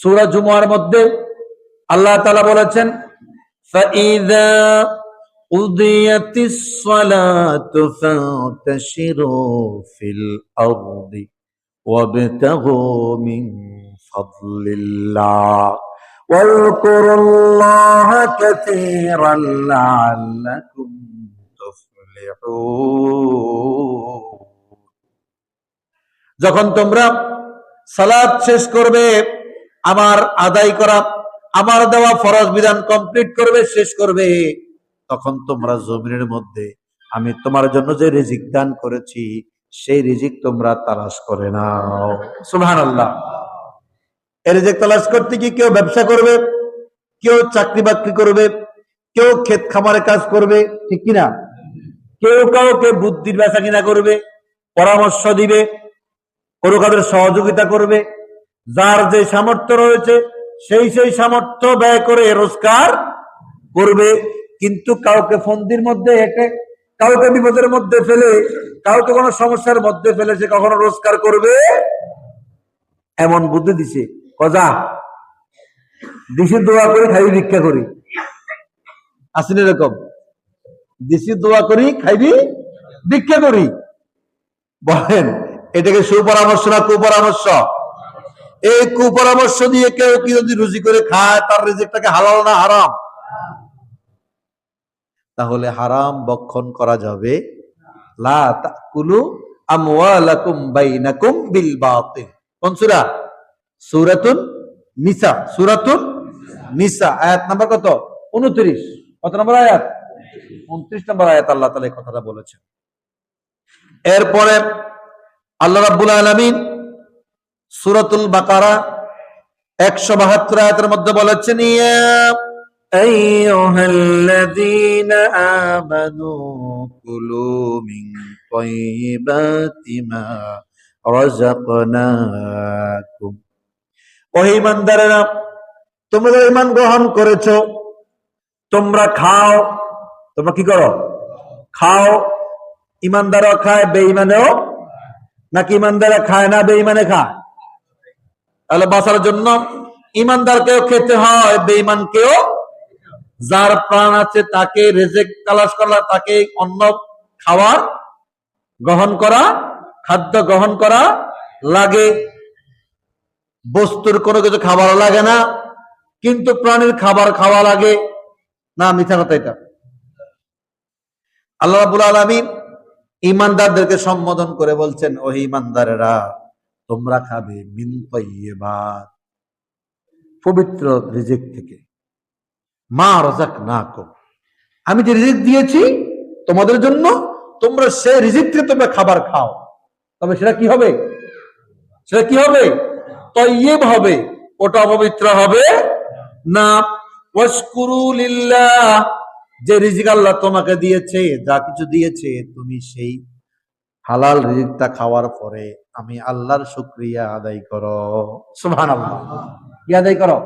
সূরা জুমার মধ্যে আল্লাহ তাআলা বলেছেন فَإِذَا قُضِيَتِ الصَّلَاةُ فَانتَشِرُوا فِي الْأَرْضِ وَابْتَغُوا مِنْ فَضْلِ اللَّهِ واذكروا الله كثيرا لعلكم تفلحون যখন তোমরা সালাদ শেষ করবে আমার আদায় করা আমার দেওয়া ফরজ বিধান কমপ্লিট করবে, শেষ করবে। তখন তোমরা জমিনের মধ্যে, আমি তোমার জন্য যে রিজিক দান করেছি, সেই রিজিক তোমরা তালাশ করে নাও। সুহান আল্লাহ এই রিজিক তালাশ করতে কি কেউ ব্যবসা করবে, কেউ চাকরি বাকরি করবে, কেউ ক্ষেত খামারে কাজ করবে, ঠিক কিনা? কেউ কাউকে বুদ্ধির বেচা কিনা করবে, পরামর্শ দিবে, কোনো কাদের সহযোগিতা করবে যার যে সামর্থ্য রয়েছে, সেই সেই সামর্থ্য ব্যয় করে রোজগার করবে। কিন্তু কাউকে ফন্দির মধ্যে হেঁটে, কাউকে বিপদের মধ্যে ফেলে, কাউকে কোনো সমস্যার মধ্যে ফেলে সে কখনো রোজগার করবে? এমন বুদ্ধি দিছে। কজা? দিশি দোয়া করি, খাইবি ভিক্ষা করি। আসেন এরকম? দিশি দোয়া করি, খাইবি ভিক্ষা করি। বলেন, এটাকে সুপরামর্শ না কুপরামর্শ? এই কুপরামর্শ দিয়ে কেউ কি যদি রুজি করে খায়, তার রিজিকটাকে হালাল না হারাম? তাহলে হারাম বক্ষণ করা যাবে। কত? 29 কত নম্বর আয়াত? 29 নম্বর আয়াত আল্লাহ কথাটা এরপরে আল্লাহ রাব্বুল আলামিন সূরাতুল বাকারা 172 আয়াতের মধ্যে বলেছেন, ইয়া আইয়ুহাল্লাযীনা আমানু কুলু মিন তাইয়্যিবাতি মা রাযাকনাকুম। ও ঈমানদারেরা, তোমরা ঈমান গ্রহণ করেছ, তোমরা খাও, তোমরা কি করো? খাও। ইমানদারও খায়, বেঈমানেও? নাকি ইমানদারা খায় না, বেঈমানে খায়? তাহলে বাঁচার জন্য ইমানদারকেও খেতে হয়, বেঈমানকেও। যার প্রাণ আছে তাকে রেজেক তালাশ করা, তাকে অন্ন খাওয়ার, গ্রহণ করা, খাদ্য গ্রহণ করা লাগে। বস্তুর কোনো কিছু খাবার লাগে না, কিন্তু প্রাণীর খাবার খাওয়া লাগে। না, মিথ্যা কথা এটা। আল্লাহ আলমিন ইমানদারদেরকে সম্বোধন করে বলছেন ও ইমানদারেরা তোমরা খাবে মিন তৈবাত পবিত্র রিজিক থেকে। মা রজাক না কম আমি যে রিজিক দিয়েছি তোমাদের জন্য, তোমরা সেই রিজিক থেকে তোমরা খাবার খাও। তবে সেটা কি হবে? সেটা কি হবে? তৈব হবে। ওটা অপবিত্র হবে না। যে রিজিক আল্লাহ তোমাকে দিয়েছে, যা কিছু দিয়েছে, তুমি সেই হালাল রিজিকটা খাওয়ার পরে আমি আল্লাহর শুক্রিয়া আদায় করো। সুবহানাল্লাহ। কি আদায় করো?